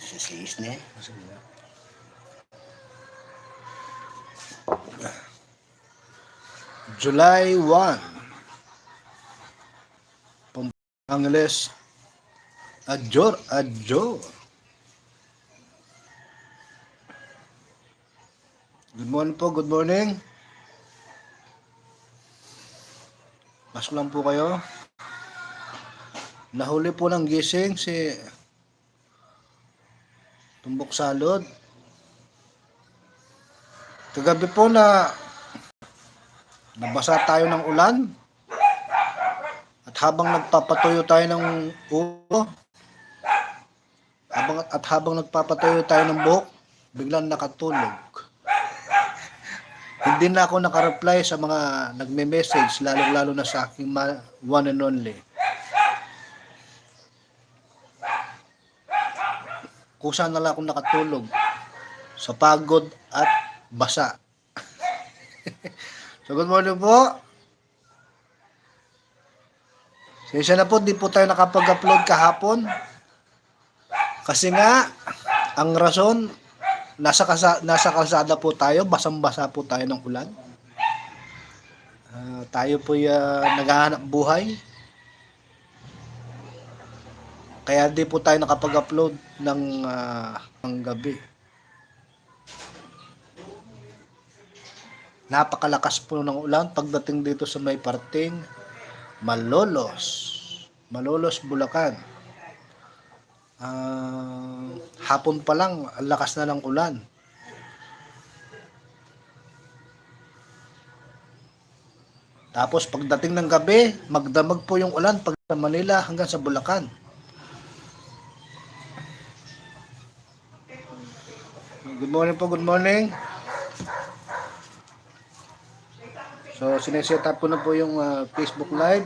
Sisiis na eh. July 1. Angeles. Adjor, adjor. Good morning po, good morning. Pasok lang po kayo. Nahuli po ng gising si Tumbok Salod. Kagabi po na nabasa tayo ng ulan. At habang nagpapatuyo tayo ng ulo, habang, at habang nagpapatuyo tayo ng buhok, biglang nakatulog. Hindi na ako nakareply sa mga nagme-message, lalong-lalo na sa aking one and only. Kusa na lang akong nakatulog sa pagod at basa. so good morning po. Sensya na po, di po tayo nakapag-upload kahapon. Kasi nga, ang rason, nasa, kasa, nasa kalsada po tayo, basang-basa po tayo ng ulan. Ah, tayo po naghahanap buhay. Kaya di po tayo nakapag-upload ng, ah, ng gabi. Napakalakas po ng ulan pagdating dito sa may parting Malolos. Malolos, Bulacan. Ah, hapon pa lang, ang lakas na ng ulan. Tapos pagdating ng gabi, magdamag po yung ulan pag sa Manila hanggang sa Bulacan. Morning po, good morning. So, sineset up ko na po yung ah, Facebook Live.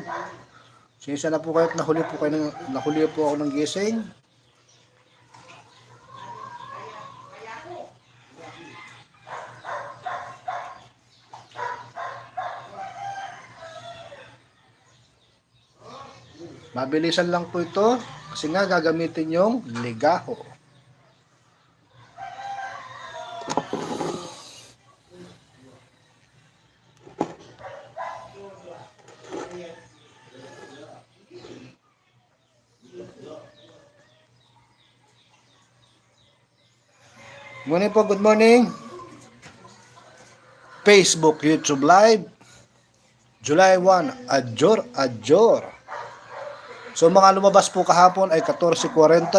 Sinisa na po kayo at nahuli po kayo ng, nahuli po ako ng gising. Mabilisan lang po ito kasi nga gagamitin yung ligaho. Morning po, good morning. Facebook, YouTube Live. July 1, Adjor, Adjor. So mga lumabas po kahapon ay 14.40,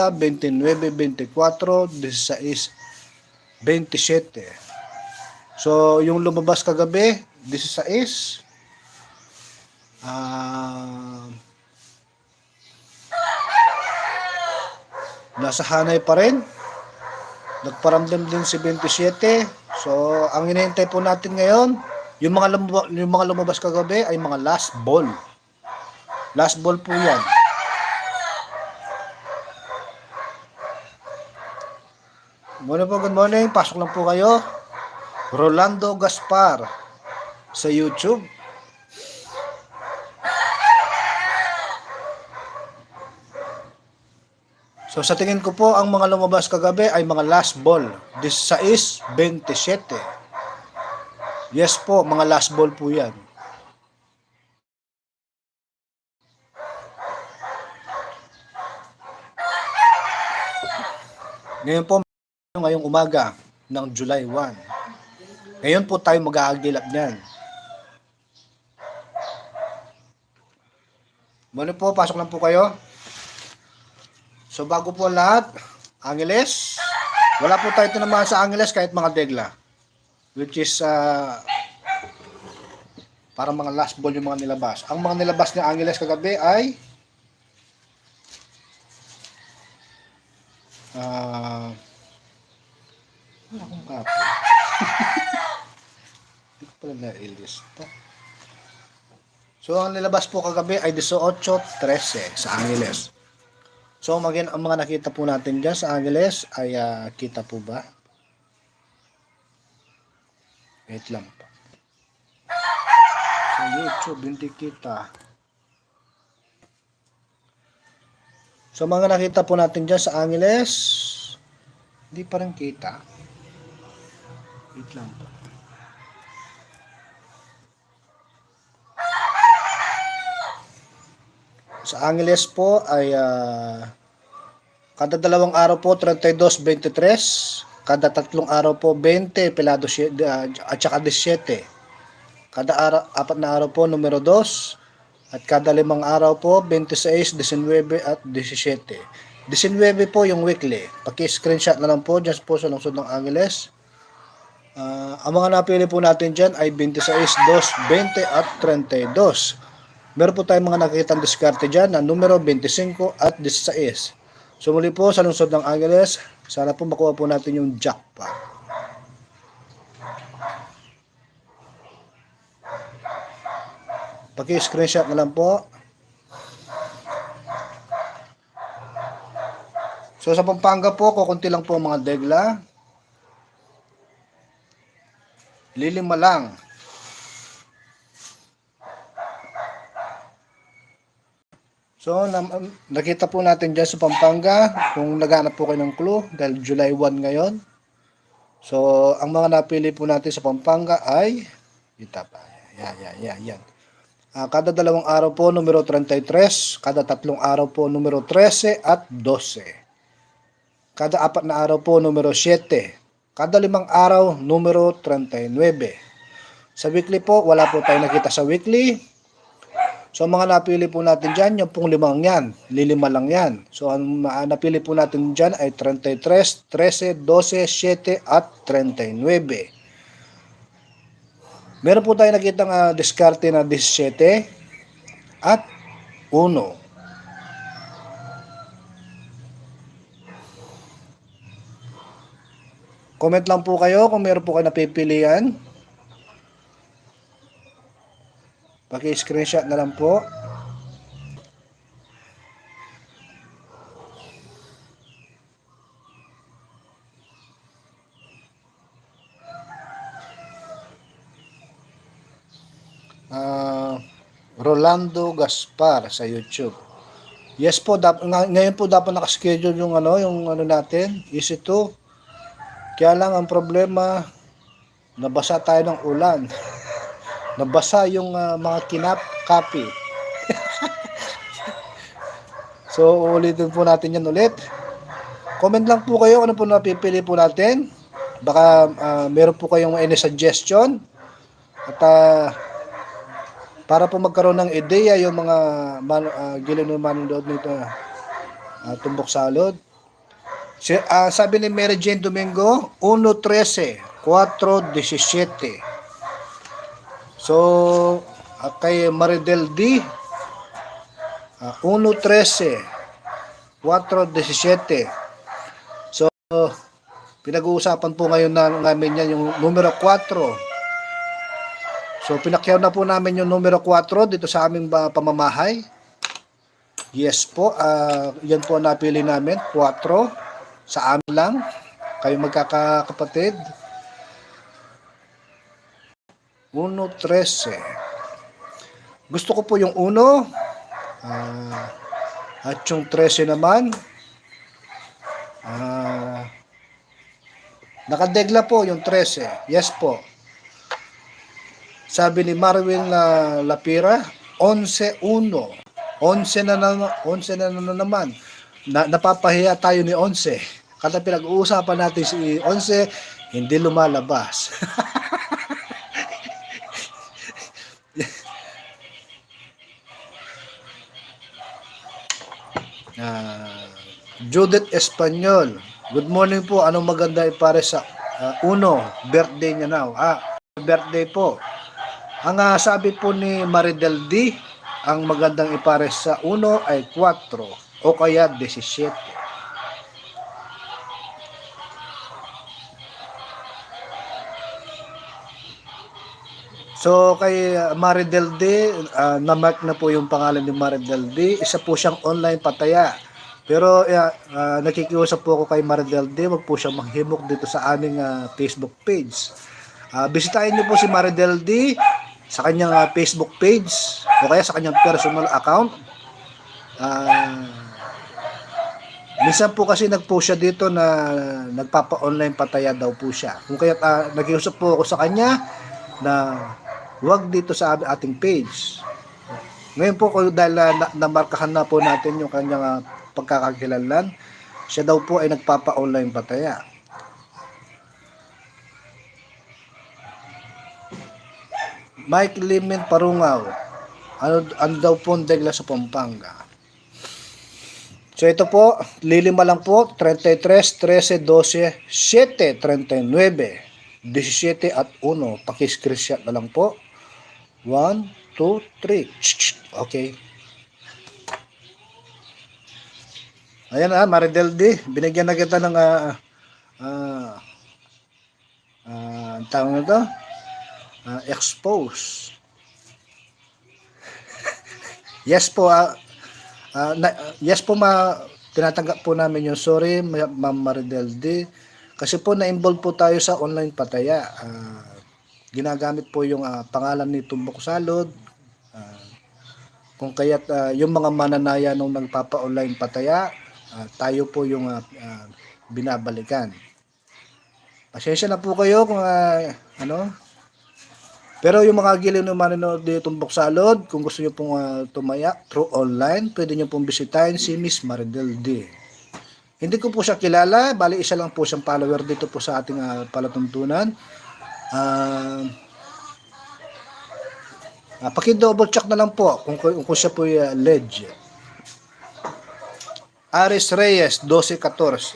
29.24, 16, 27. So yung lumabas kagabi, 16. Ah... nasa hanay pa rin. Nagparamdam din si 27. So, ang hinihintay po natin ngayon, yung mga, lumab- yung mga lumabas kagabi ay mga last ball. Last ball po yan. Muna po, good morning. Pasok lang po kayo. Rolando Gaspar sa YouTube. So sa tingin ko po, ang mga lumabas kagabi ay mga last ball. This is 27. Yes po, mga last ball po yan. Ngayon po, ngayong umaga ng July 1. Ngayon po tayo mag-aagilap niyan. Muna po, pasok lang po kayo. So bago po lahat, Angeles. Wala po tayo naman sa Angeles kahit mga degla. Which is uh, parang mga last ball yung mga nilabas. Ang mga nilabas ni Angeles kagabi ay ah wala akong copy. Hindi ko pala na-ilista. So, ang nilabas po kagabi ay 18.13 sa Angeles. So, magin ang mga nakita po natin dyan sa Angeles ay ah, kita po ba? Wait lang pa. Sa YouTube, hindi kita. So, mga nakita po natin dyan sa Angeles, Hindi pa rin kita. Wait lang po. Sa Angeles po ay ah, kada dalawang araw po 32-23, kada tatlong araw po 20, pelado siye- ah, at saka 17. Kada araw, apat na araw po numero 2 at kada limang araw po 26, 19 at 17. 19 po yung weekly. Paki-screenshot na lang po dyan po sa lungsod ng Angeles. Ah, ang mga napili po natin dyan ay 26, 2, 20 at 32. Meron po tayong mga nakikitang diskarte dyan na numero 25 at 16. So muli po sa lungsod ng Angeles, sana po makuha po natin yung jackpot. Paki-screenshot na lang po. So sa Pampanga po, kukunti lang po ang mga degla. Lilima lang. So, nakita po natin dyan sa Pampanga, kung naghanap po kayo ng clue, dahil July 1 ngayon. So, ang mga napili po natin sa Pampanga ay, kita pa, yan, yan, yan, yan. Ah, kada dalawang araw po, numero 33, kada tatlong araw po, numero 13 at 12. Kada apat na araw po, numero 7. Kada limang araw, numero 39. Sa weekly po, wala po tayo nakita sa weekly. So, ang mga napili po natin dyan, yung pong limang yan. Lilima lang yan. So, ang napili po natin dyan ay 33, 13, 12, 7, at 39. Meron po tayo nakita nga diskarte na 17 at 1. Comment lang po kayo kung meron po kayo napipilian. Paki-screenshot na lang po. Ah, Rolando Gaspar sa YouTube. Yes po, dap- nga- ngayon po dapat nakaschedule yung ano, yung ano natin, easy to. Kaya lang ang problema, nabasa tayo ng ulan. nabasa yung ah, mga kinap copy. so, ulitin po natin yan ulit. Comment lang po kayo ano po napipili po natin. Baka ah, meron po kayong any suggestion. At ah, para po magkaroon ng ideya yung mga man, uh, gilo ng manonood nito uh, tumbok salod. Si, ah, sabi ni Mary Jane Domingo, 1.13, 4.17. So, ah, kay Maridel D, ah, 1.13, 4.17. So, pinag-uusapan po ngayon na namin yan yung numero 4. So, pinakyaw na po namin yung numero 4 dito sa aming ba, pamamahay. Yes po, ah, yan po ang napili namin, 4. Sa amin lang, kayo magkakapatid. 1.13. Gusto ko po yung 1. ah, at yung 13 naman. ah, nakadegla po yung 13. Yes po. Sabi ni Marwin na Lapira, 11-1. 11 na naman, 11 na, na naman. Na, napapahiya tayo ni 11. Kada pinag-uusapan natin si 11, hindi lumalabas. Ah, Judith Espanyol. Good morning po. Anong maganda ipare sa ah, uno, birthday niya now. Ah, birthday po. Ang ah, sabi po ni Maridel D, ang magandang ipares sa uno ay 4 o kaya 17. So kay ah, Maridel D, ah, na-mark na po yung pangalan ni Maridel D. Isa po siyang online pataya. Pero uh, nakikiusap po ako kay Maridel D, wag po siyang manghimok dito sa aming ah, Facebook page. Ah, bisitahin niyo po si Maridel D sa kanyang ah, Facebook page o kaya sa kanyang personal account. Ah, Minsan po kasi nag-post siya dito na nagpapa-online pataya daw po siya. Kung kaya uh, nag-iusap po ako sa kanya na wag dito sa ating page. Ngayon po dahil na, namarkahan na po natin yung kanyang uh, pagkakakilanlan, siya daw po ay nagpapa-online pataya. Mike Limin Parungaw. Ano, ano daw po ang degla sa Pampanga? So ito po, lilima lang po, 33, 13, 12, 7, 39, 17 at 1. Pakiscreenshot na lang po. 1, 2, 3. Okay. Ayan ah, Maridel D. Binigyan na kita ng uh, uh, uh, tawag na to? Uh, expose. yes po, ah, Uh, na, yes po ma tinatanggap po namin yung sorry Ma'am Maridel D kasi po na-involve po tayo sa online pataya. Uh, ginagamit po yung uh, pangalan ni Tumbok Salod. Uh, kung kaya't uh, yung mga mananaya nung nagpapa-online pataya, uh, tayo po yung uh, uh, binabalikan. Pasensya na po kayo kung uh, ano, pero yung mga giliw na manonood dito tumbok salod, kung gusto niyo pong uh, tumaya through online, pwede niyo pong bisitahin si Miss Maridel D. Hindi ko po siya kilala, bali isa lang po siyang follower dito po sa ating uh, palatuntunan. Uh, uh, paki-double check na lang po kung, kung, kung siya po uh, legit. Aris Reyes, 12-14.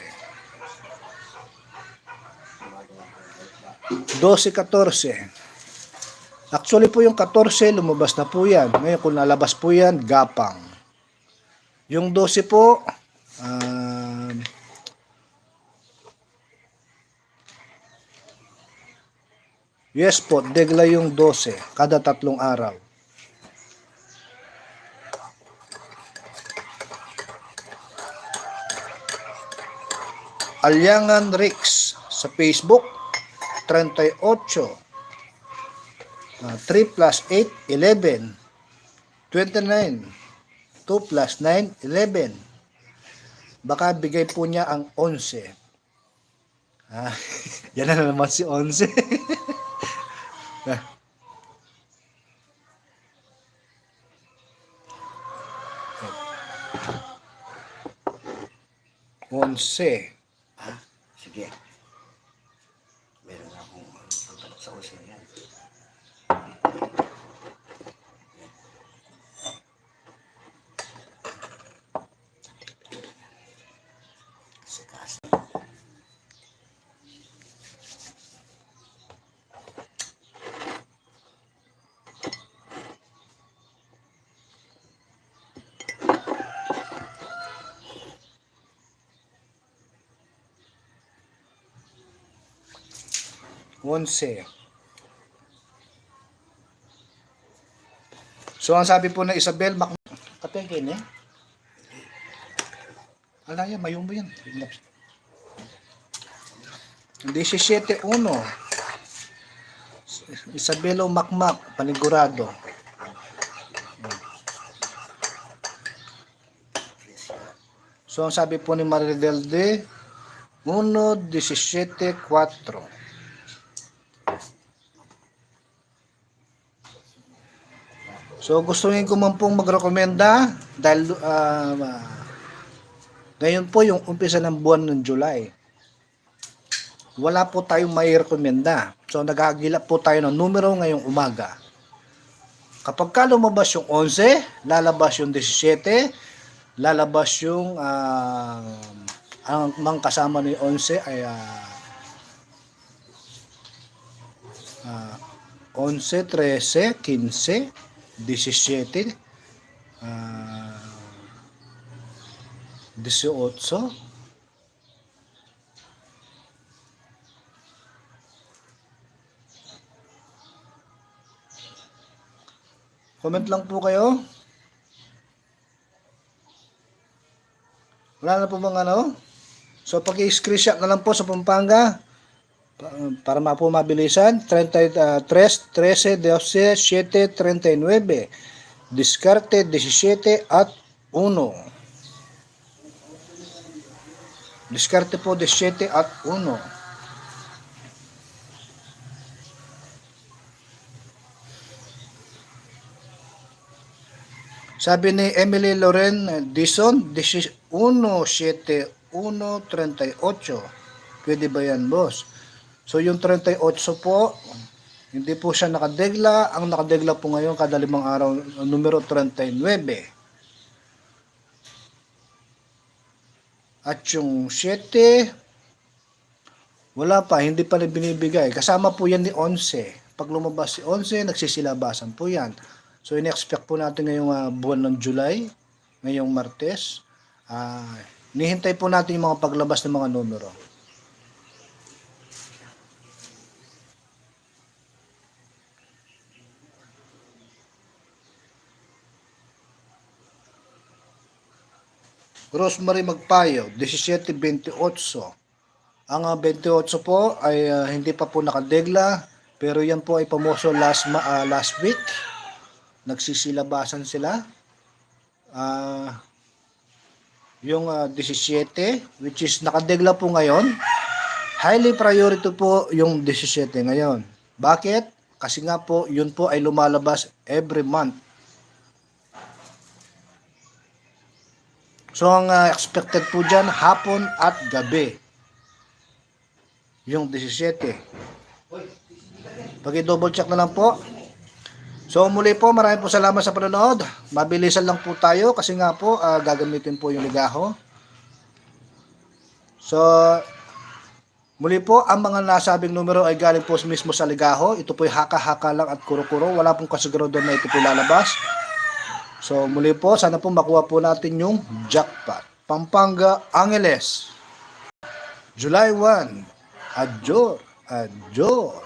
12-14. Actually po yung 14, lumabas na po yan. Ngayon kung nalabas po yan, gapang. Yung 12 po, uh, yes po, degla yung 12, kada tatlong araw. Alyangan Rix sa Facebook, 38 Uh, 3 plus 8, 11. 29. 2 plus 9, 11. Baka bigay po niya ang 11. Ah, yan na naman si 11. Onse. Ah, sige. Meron akong pagtabak sa uso yan. 11. So ang sabi po ng Isabel Mac Katekin eh. Alaya, mayumbo yan. Hindi si 7-1. Isabelo Macmac, panigurado. So ang sabi po ni Maridel de 1, So gusto ko man pong magrekomenda dahil uh, ngayon po yung umpisa ng buwan ng July. Wala po tayong may rekomenda. So nagagila po tayo ng numero ngayong umaga. Kapag ka lumabas yung 11, lalabas yung 17, lalabas yung uh, ang mga kasama ni 11 ay uh, uh, 11, 13, 15, 17 uh, 18 Comment lang po kayo. Wala na po bang ano? So pag-i-screenshot na lang po sa Pampanga para mapo mabilisan 33 13 12 7 39 diskarte 17 at 1 Diskarte po 17 at 1. Sabi ni Emily Loren Dison, 17138. Pwede ba yan, boss? So yung 38 po, hindi po siya nakadegla. Ang nakadegla po ngayon kada limang araw, numero 39. At yung 7, wala pa, hindi pa rin binibigay. Kasama po yan ni 11. Pag lumabas si 11, nagsisilabasan po yan. So, in-expect po natin ngayong ah, buwan ng July, ngayong Martes. Ah, nihintay po natin yung mga paglabas ng mga numero. Rosemary Magpayo, 1728. Ang ah, 28 po ay ah, hindi pa po nakadegla, pero yan po ay pamoso last, ma- ah, last week. Nagsisilabasan sila. Ah, yung ah, 17, which is nakadegla po ngayon, highly priority po yung 17 ngayon. Bakit? Kasi nga po, yun po ay lumalabas every month. So ang ah, expected po dyan, hapon at gabi. Yung 17. Pag-double check na lang po. So muli po, maraming po salamat sa panonood. Mabilisan lang po tayo kasi nga po ah, gagamitin po yung ligaho. So muli po, ang mga nasabing numero ay galing po mismo sa ligaho. Ito po ay haka-haka lang at kuro-kuro. Wala pong kasigurado na ito po lalabas. So muli po, sana po makuha po natin yung jackpot. Pampanga Angeles. July 1. Adjor. Adjor.